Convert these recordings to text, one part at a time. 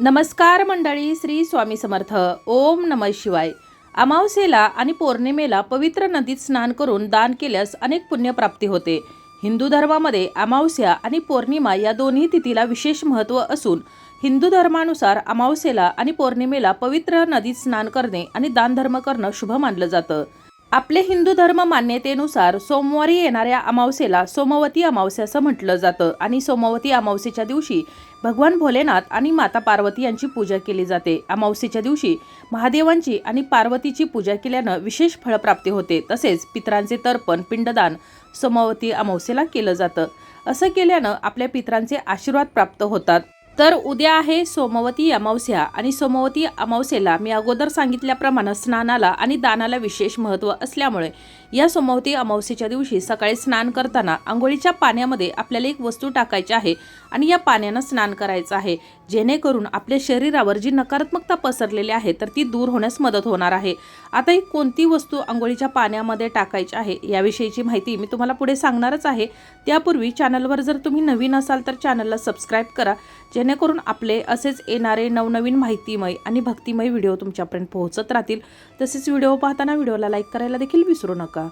नमस्कार मंडळी श्री स्वामी समर्थ. ओम नम शिवाय. अमावस्येला आणि पौर्णिमेला पवित्र नदीत स्नान करून दान केल्यास अनेक पुण्यप्राप्ती होते. हिंदू धर्मामध्ये अमावस्या आणि पौर्णिमा या दोन्ही तिथीला विशेष महत्त्व असून हिंदू धर्मानुसार अमावस्येला आणि पौर्णिमेला पवित्र नदीत स्नान करणे आणि दानधर्म करणं शुभ मानलं जातं. आपले हिंदू धर्म मान्यतेनुसार सोमवारी येणाऱ्या अमावस्येला सोमवती अमावस्या असं म्हटलं जातं आणि सोमवती अमावस्येच्या दिवशी भगवान भोलेनाथ आणि माता पार्वती यांची पूजा केली जाते. अमावस्येच्या दिवशी महादेवांची आणि पार्वतीची पूजा केल्यानं विशेष फळप्राप्ती होते. तसेच पितरांचे तर्पण पिंडदान सोमवती अमावस्येला केलं जातं. असं केल्यानं आपल्या पितरांचे आशीर्वाद प्राप्त होतात. तर उद्या आहे सोमवती अमावस्या आणि सोमवती अमावस्येला मी अगोदर सांगितल्याप्रमाणे स्नानाला आणि दानाला विशेष महत्त्व असल्यामुळे या सोमवती अमावस्येच्या दिवशी सकाळी स्नान करताना आंघोळीच्या पाण्यामध्ये आपल्याला एक वस्तू टाकायची आहे आणि या पाण्यानं स्नान करायचं आहे. जेणेकरून आपल्या शरीरावर जी नकारात्मकता पसरलेली आहे तर ती दूर होण्यास मदत होणार आहे. आता ही कोणती वस्तू आंघोळीच्या पाण्यामध्ये टाकायची आहे याविषयीची माहिती मी तुम्हाला पुढे सांगणारच आहे. त्यापूर्वी चॅनलवर जर तुम्ही नवीन असाल तर चॅनलला सबस्क्राईब करा. जेणेकरून आपले असेच येणारे नवनवीन माहितीमय आणि भक्तिमय व्हिडिओ तुमच्यापर्यंत पोहोचत राहतील. तसेच व्हिडिओ पाहताना व्हिडिओला लाईक करायला देखील विसरू नका.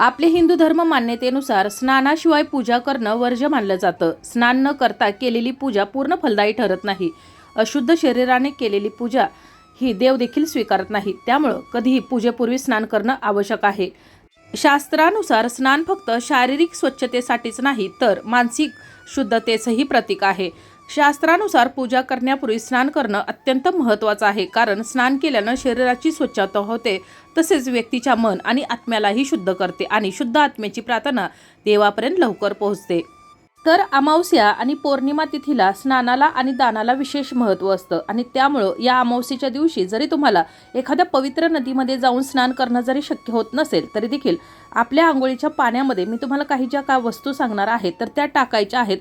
आपले हिंदू धर्म मान्यतेनुसार स्नानाशिवाय पूजा करणं वर्ज्य मानलं जातं. स्नान न करता केलेली पूजा पूर्ण फलदायी ठरत नाही. अशुद्ध शरीराने केलेली पूजा ही देव देखील स्वीकारत नाही. त्यामुळं कधीही पूजेपूर्वी स्नान करणं आवश्यक आहे. शास्त्रानुसार स्नान फक्त शारीरिक स्वच्छतेसाठीच नाही तर मानसिक शुद्धतेचंही प्रतीक आहे. शास्त्रानुसार पूजा करण्यापूर्वी स्नान करणं अत्यंत महत्त्वाचं आहे. कारण स्नान केल्यानं शरीराची स्वच्छता होते तसेच व्यक्तीच्या मन आणि आत्म्यालाही शुद्ध करते आणि शुद्ध आत्म्याची प्रार्थना देवापर्यंत लवकर पोहोचते. तर अमावस्या आणि पौर्णिमा तिथीला स्नानाला आणि दानाला विशेष महत्त्व असतं आणि त्यामुळं या अमावस्येच्या दिवशी जरी तुम्हाला एखाद्या पवित्र नदीमध्ये जाऊन स्नान करणं जरी शक्य होत नसेल तरी देखील आपल्या आंघोळीच्या पाण्यामध्ये मी तुम्हाला काही ज्या का वस्तू सांगणार आहे तर त्या टाकायच्या आहेत.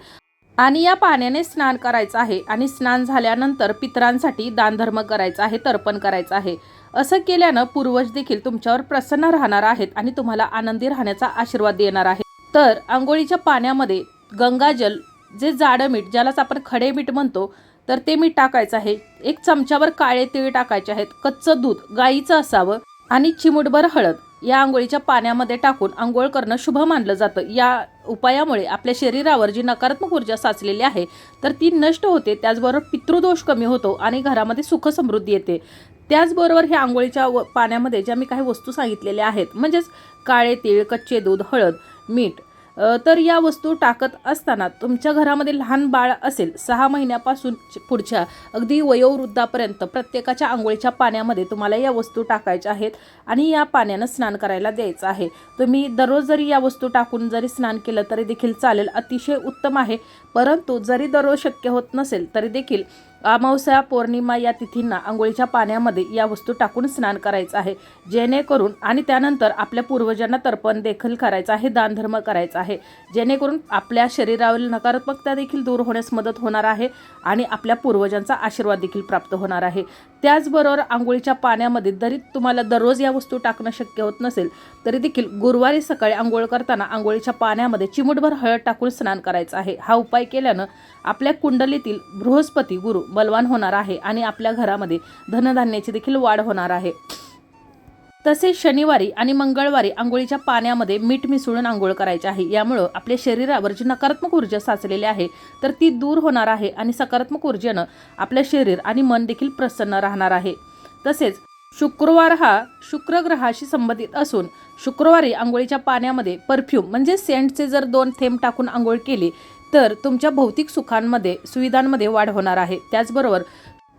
आणि या पाण्याने स्नान करायचं आहे. आणि स्नान झाल्यानंतर पितरांसाठी दानधर्म करायचा आहे तर्पण करायचं आहे. असं केल्यानं पूर्वज देखील तुमच्यावर प्रसन्न राहणार आहेत आणि तुम्हाला आनंदी राहण्याचा आशीर्वाद देणार आहे तर आंघोळीच्या पाण्यामध्ये गंगाजल जे जाडं मीठ ज्यालाच आपण खडे मीठ म्हणतो तर ते मीठ टाकायचं आहे. एक चमच्यावर काळे तीळ टाकायचे आहेत. कच्चं दूध गाईचं असावं आणि चिमुटभर हळद. या आंघोळीच्या पाण्यामध्ये टाकून आंघोळ करणं शुभ मानलं जातं. या उपायामुळे आपल्या शरीरावर जी नकारात्मक ऊर्जा साचलेली आहे तर ती नष्ट होते त्याचबरोबर पितृदोष कमी होतो आणि घरामध्ये सुख समृद्धी येते. त्याचबरोबर ह्या आंघोळीच्या व पाण्यामध्ये ज्या मी काही वस्तू सांगितलेल्या आहेत म्हणजेच काळे तीळ कच्चे दूध हळद मीठ तर या वस्तू टाकत असताना तुमच्या घरामध्ये लहान बाळ असेल सहा महिन्यापासून पुढच्या अगदी वयोवृद्धापर्यंत प्रत्येकाच्या आंघोळीच्या पाण्यामध्ये तुम्हाला या वस्तू टाकायच्या आहेत आणि या पाण्यानं स्नान करायला द्यायचं आहे. तुम्ही दररोज जरी या वस्तू टाकून जरी स्नान केलं तरी देखील चालेल अतिशय उत्तम आहे. परंतु जरी दररोज शक्य होत नसेल तरी देखील अमावस्या पौर्णिमा या तिथींना आंघोळीच्या पाण्यामध्ये या वस्तू टाकून स्नान करायचं आहे. जेणेकरून आणि त्यानंतर आपल्या पूर्वजांना तर्पण देखील करायचं आहे दानधर्म करायचा आहे. जेणेकरून आपल्या शरीरावरील नकारात्मकता देखील दूर होण्यास मदत होणार आहे आणि आपल्या पूर्वजांचा आशीर्वाद देखील प्राप्त होणार आहे. त्याचबरोबर आंघोळीच्या पाण्यामध्ये जरी तुम्हाला दररोज या वस्तू टाकणं शक्य होत नसेल तरी देखील गुरुवारी सकाळी आंघोळ करताना आंघोळीच्या पाण्यामध्ये चिमुटभर हळद टाकून स्नान करायचं आहे. हा उपाय केल्यानं आपल्या कुंडलीतील बृहस्पती गुरु बलवान होणार आहे आणि आपल्या घरामध्ये धनधान्याची देखील वाढ होणार आहे. तसेच शनिवारी आणि मंगळवारी आंघोळीच्या पाण्यामध्ये मीठ मिसळून आंघोळ करायचे आहे. यामुळं आपल्या शरीरावर जी नकारात्मक ऊर्जा साचलेली आहे तर ती दूर होणार आहे आणि सकारात्मक ऊर्जेनं आपलं शरीर आणि मन देखील प्रसन्न राहणार आहे. तसेच शुक्रवार हा शुक्रग्रहाशी संबंधित असून शुक्रवारी आंघोळीच्या पाण्यामध्ये परफ्यूम म्हणजे सेंटचे जर दोन थेंब टाकून आंघोळ केली तर तुमच्या भौतिक सुखांमध्ये सुविधांमध्ये वाढ होणार आहे. त्याचबरोबर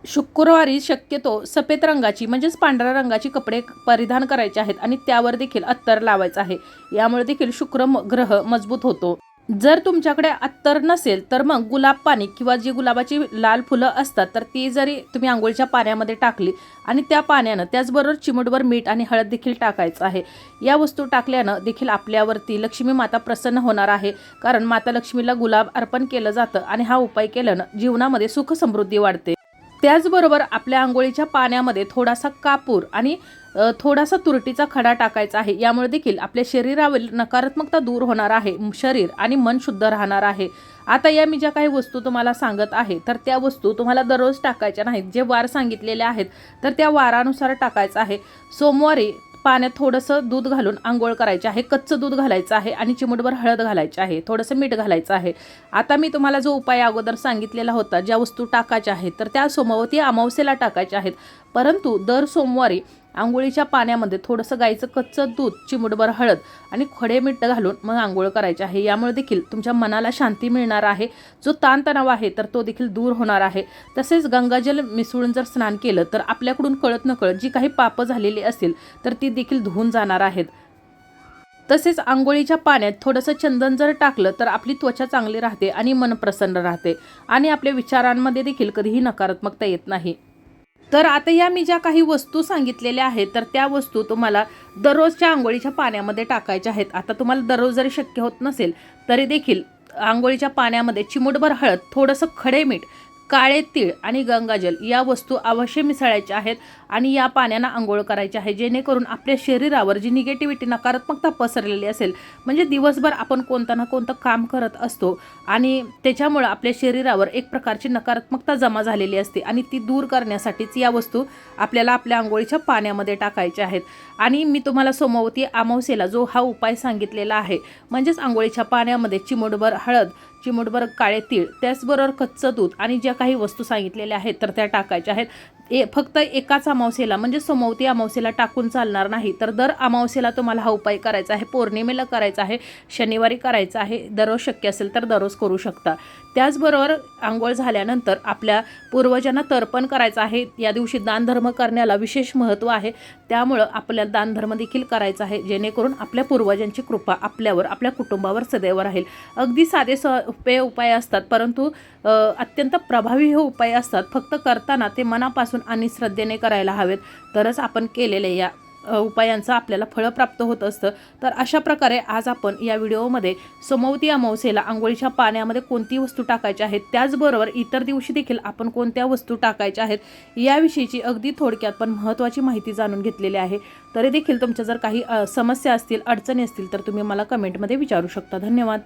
शुक्रवारी शक्यतो सफेद रंगाची म्हणजेच पांढऱ्या रंगाची कपडे परिधान करायचे आहेत आणि त्यावर देखील अत्तर लावायचं आहे. यामुळे देखील शुक्र ग्रह मजबूत होतो. जर तुमच्याकडे अत्तर नसेल तर मग गुलाब पाणी किंवा जी गुलाबाची लाल फुलं असतात तर ती जरी तुम्ही आंघोळीच्या पाण्यामध्ये टाकली आणि त्या पाण्यानं त्याचबरोबर चिमूटभर मीठ आणि हळद देखील टाकायचं आहे. या वस्तू टाकल्यानं देखील आपल्यावरती लक्ष्मी माता प्रसन्न होणार आहे कारण माता लक्ष्मीला गुलाब अर्पण केलं जातं आणि हा उपाय केल्यानं जीवनामध्ये सुख समृद्धी वाढते. त्याचबरोबर आपल्या आंघोळीच्या पाण्यामध्ये थोडासा कापूर आणि थोडासा तुरटीचा खडा टाकायचा आहे. यामुळे देखील आपल्या शरीरावरील नकारात्मकता दूर होणार आहे. शरीर आणि मन शुद्ध राहणार आहे. आता या मी ज्या काही वस्तू तुम्हाला सांगत आहे तर त्या वस्तू तुम्हाला दररोज टाकायच्या नाहीत. जे वार सांगितलेले आहेत तर त्या वारानुसार टाकायचं आहे. सोमवारी पाण्यात थोडंसं दूध घालून आंघोळ करायची आहे. कच्चं दूध घालायचं आहे आणि चिमटभर हळद घालायची आहे. थोडंसं मीठ घालायचं आहे. आता मी तुम्हाला जो उपाय अगोदर सांगितलेला होता ज्या वस्तू टाकायच्या आहेत तर त्या सोमवती अमावस्येला टाकायच्या आहेत. परंतु दर सोमवारी आंघोळीच्या पाण्यामध्ये थोडंसं गाईचं कच्चं दूध चिमूटभर हळद आणि खडे मीठ घालून मग आंघोळ करायचे आहे. यामुळे देखील तुमच्या मनाला शांती मिळणार आहे. जो ताणतणाव आहे तर तो देखील दूर होणार आहे. तसेच गंगाजल मिसळून जर स्नान केलं तर आपल्याकडून कळत नकळत जी काही पापं झालेली असतील तर ती देखील धुवून जाणार आहेत. तसेच आंघोळीच्या पाण्यात थोडंसं चंदन जर टाकलं तर आपली त्वचा चांगली राहते आणि मन प्रसन्न राहते. आणि आपल्या विचारांमध्ये देखील कधीही नकारात्मकता येत नाही. तर आता या मी ज्या काही वस्तू सांगितलेल्या आहेत तर त्या वस्तू तुम्हाला दररोजच्या आंघोळीच्या पाण्यामध्ये टाकायच्या आहेत. आता तुम्हाला दररोज जरी शक्य होत नसेल तरी देखील आंघोळीच्या पाण्यामध्ये चिमूटभर हळद थोडंसं खडे मीठ काळे तीळ आणि गंगाजल या वस्तू अवश्य मिसळायच्या आहेत आणि या पाण्यानं आंघोळ करायची आहे जेणेकरून आपल्या शरीरावर जी निगेटिव्हिटी नकारात्मकता पसरलेली असेल म्हणजे दिवसभर आपण कोणतं ना कोणतं काम करत असतो आणि त्याच्यामुळं आपल्या शरीरावर एक प्रकारची नकारात्मकता जमा झालेली असते आणि ती दूर करण्यासाठीच या वस्तू आपल्याला आपल्या आंघोळीच्या पाण्यामध्ये टाकायच्या आहेत. आणि मी तुम्हाला सोमवती अमावस्येला जो हा उपाय सांगितलेला आहे म्हणजेच आंघोळीच्या पाण्यामध्ये चिमूटभर हळद चिमूटभर काळे तीळ त्याचबरोबर कच्चं दूध आणि ज्या काही वस्तू सांगितलेल्या आहेत तर त्या टाकायच्या आहेत. ए फक्त एकाच अमावस्येला म्हणजे सोमवती अमावस्येला टाकून चालणार नाही. तर दर अमावस्येला तुम्हाला हा उपाय करायचा आहे. पौर्णिमेला करायचा आहे. शनिवारी करायचा आहे. दररोज शक्य असेल तर दररोज करू शकता. त्याचबरोबर आंघोळ झाल्यानंतर आपल्या पूर्वजांना तर्पण करायचं आहे. या दिवशी दानधर्म करण्याला विशेष महत्त्व आहे. त्यामुळं आपल्याला दानधर्म देखील करायचा आहे. जेणेकरून आपल्या पूर्वजांची कृपा आपल्यावर आपल्या कुटुंबावर सदैव राहील. अगदी साधे सोपे उपाय असतात परंतु अत्यंत प्रभावी हे उपाय असतात. फक्त करताना ते मनापासून आणि श्रद्धेने करायला हवेत. तरच आपण केलेले या उपायांचं आपल्याला फळं प्राप्त होत असतं. तर अशा प्रकारे आज आपण या व्हिडिओमध्ये सोमवती अमावस्येला आंघोळीच्या पाण्यामध्ये कोणती वस्तू टाकायच्या आहेत त्याचबरोबर इतर दिवशी देखील आपण कोणत्या वस्तू टाकायच्या आहेत याविषयीची अगदी थोडक्यात पण महत्त्वाची माहिती जाणून घेतलेली आहे. तरी देखील तुमच्या जर काही समस्या असतील अडचणी असतील तर तुम्ही मला कमेंटमध्ये विचारू शकता. धन्यवाद.